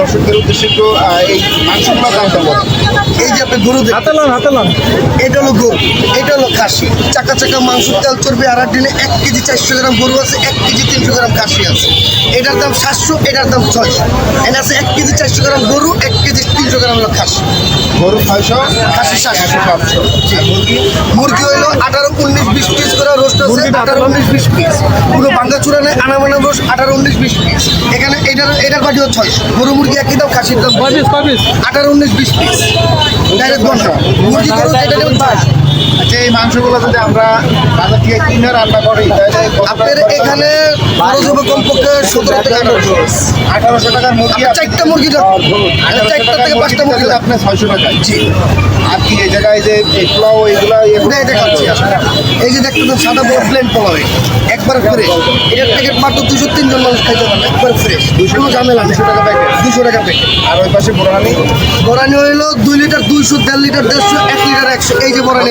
দর্শকদের উদ্দেশ্যে একটু এই এই মাংসগুলোর দামটা বলুন এই যে আপনি গরু হাতালাম হাতে লন হাতে লন এটা হলো গরু এটা হলো খাসি। চাকা চাকা মাংস তেল চর্বি আর দিনে এক কেজি চারশো গ্রাম গরু আছে এক কেজি তিনশো গ্রাম খাসি আছে। এটার দাম সাতশো এটার দাম ছয়শো। এনে আছে এক কেজি চারশো গ্রাম গরু এক কেজি তিনশো গ্রাম হলো খাসি। গরু ছয়শো খাসি সাতশো পাঁচশো। মুরগি মুরগি হইল আঠারো উনিশ বিশ পিস করে রোস্ট আছে আঠারো উনিশ বিশ পিস পুরো বাঙ্গা চূড়া নেই আনামানা রোস্ট আঠারো উনিশ বিশ পিস এখানে এটার এটার বাটি হচ্ছে ছয়শো। গরু মুরগি একই দাম খাসির দাম আঠারো উনিশ বিশ পিস ডাইরেক্ট গন্ডা মুরগি গরু এটা নেবেন আচ্ছা এই মাংসগুলো যদি আমরা বাজার থেকে কিনে রান্না করি আপনার এখানে খরচ হবে কমপক্ষে সতেরো থেকে আঠারোশো। আঠারোশো টাকার মুরগি চারটা মুরগি চারটা থেকে পাঁচটা মুরগি আপনার ছয়শো টাকা জি। আর কি এই জায়গায় যে পোলাও এইগুলো দেখাচ্ছি এই যে দেখতে সাদা বড় প্লেন পোলাও একবার ফ্রেশ এটার প্যাকেট মাত্র দুশো তিনজন মানুষ খাইতে পারবে একবার ফ্রেশ কোনো ঝামেলা দুশো টাকা প্যাকেট দুশো টাকা প্যাকেট আর ওই পাশে বোরানি বরানি হইল দুই লিটার দুইশো দেড় লিটার দেড়শো এক লিটার একশো। এই যে বরানি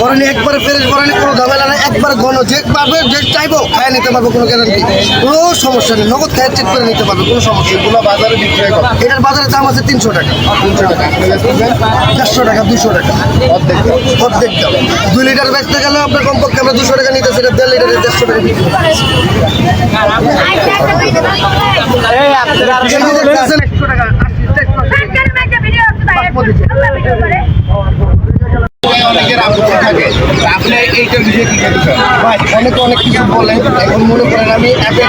বরানি একবারে ফ্রেশ বরানি কোনো ঝামেলা নেই একবার ঘন যে পারবে যে চাইব খায় নিতে পারবে কোনো গ্যারান্টি কোনো সমস্যা নেই নগদ খায় চেক করে নিতে পারবে কোনো সমস্যা নেই। বাজারে বিক্রয় করে। এটার বাজারের দাম আছে তিনশো টাকা। তিনশো টাকা। চারশো টাকা দুশো টাকা। অর্ধেক দাম। অর্ধেক দাম দুই লিটার বেচতে গেলে আপনার কমপক্ষে আমরা দুশো টাকা নিতে সেটা দেড় লিটারে দেড়শো টাকা একশো টাকা, অনেকে অনেক কিছু বলে। এখন মনে করেন আমি একে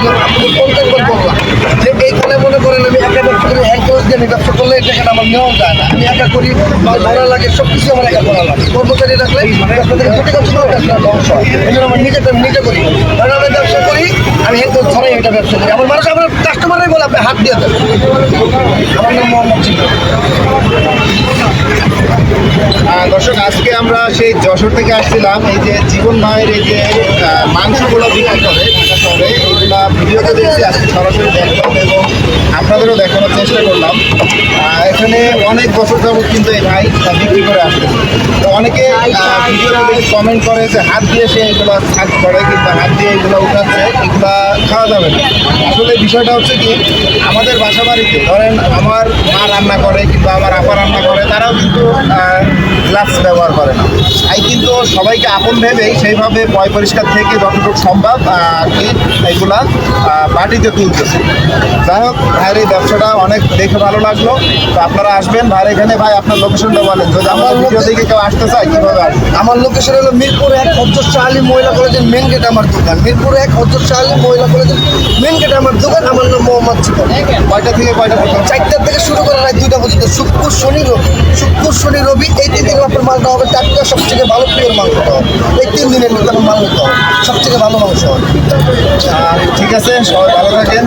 পঞ্চাশ বার বললাম যে এইখানে মনে করেন আমি একা ব্যবসা করি হ্যান্ড ক্লোজ দিয়ে ব্যবসা করলে এই আমার নেওয়া যায় না। আমি একা করি মাল ধরা লাগে সব কিছু আমার একা করা লাগে। কর্মচারী রাখলে আমার নিজেটা আমি নিজে করি। আমি ব্যবসা করি, আমি ক্লোজ ছাড়াই এটা ব্যবসা করি। আমার মানুষ আমার কাস্টমারই বলে আপনি হাত দিয়ে দেন। দর্শক, আজকে আমরা সেই যশোর থেকে আসছিলাম। এই যে জীবন ভাইয়ের এই যে মাংসগুলো বিক্রি করে ঢাকা শহরে, এইগুলা ভিডিওতে দেখছি, আজকে সরাসরি দেখলাম এবং আপনাদেরও দেখানোর চেষ্টা করলাম। এখানে অনেক বছর যাবত কিন্তু এই ভাই বিক্রি করে আসছে তো অনেকে ভিডিওতে কমেন্ট করে যে হাত দিয়ে সে এগুলো কাজ করে কিংবা হাত দিয়ে এগুলো উঠাচ্ছে, এগুলা খাওয়া যাবে না। আসলে বিষয়টা হচ্ছে কি, আমাদের বাসা বাড়িতে ধরেন আমার মা রান্না করে কিংবা আমার আপা রান্না করে, তারাও কিন্তু গ্লাভস ব্যবহার করে না। তাই কিন্তু সবাইকে আপন ভেবেই সেইভাবে পয় পরিষ্কার থেকে যতটুকু সম্ভব আর কি এগুলা বাটিতে তুলতেছে। যাই হোক ভাইয়ের এই ব্যবসাটা অনেক দেখে ভালো লাগল। তো আপনারা আসবেন ভাই এখানে ভাই আপনার লোকেশনটা বলেন। যদি আমার ভিডিও দেখে কেউ আসতে চায় কীভাবে আসবে? আমার লোকেশন হলো মিরপুর এক হজর শাহালি মহিলা কলেজের মেন গেট আমার দোকান। মিরপুর এক হজর শাহালি মহিলা কলেজের মেন গেট আমার দোকান। আমার নাম মোহাম্মদ চিকন কয়টা থেকে কয়টা পর্যন্ত? চারটা থেকে শুরু করে রাত দুইটা পর্যন্ত। শুক্র শনি রবি। শুক্র শনি রবি এই মালটা হবে টাটকা সবথেকে ভালো প্রিয় মাংসটা হবে। এই তিন দিনের মধ্যে আমার হবে, সবথেকে ভালো মাংস হবে। ঠিক আছে, সবাই ভালো থাকেন।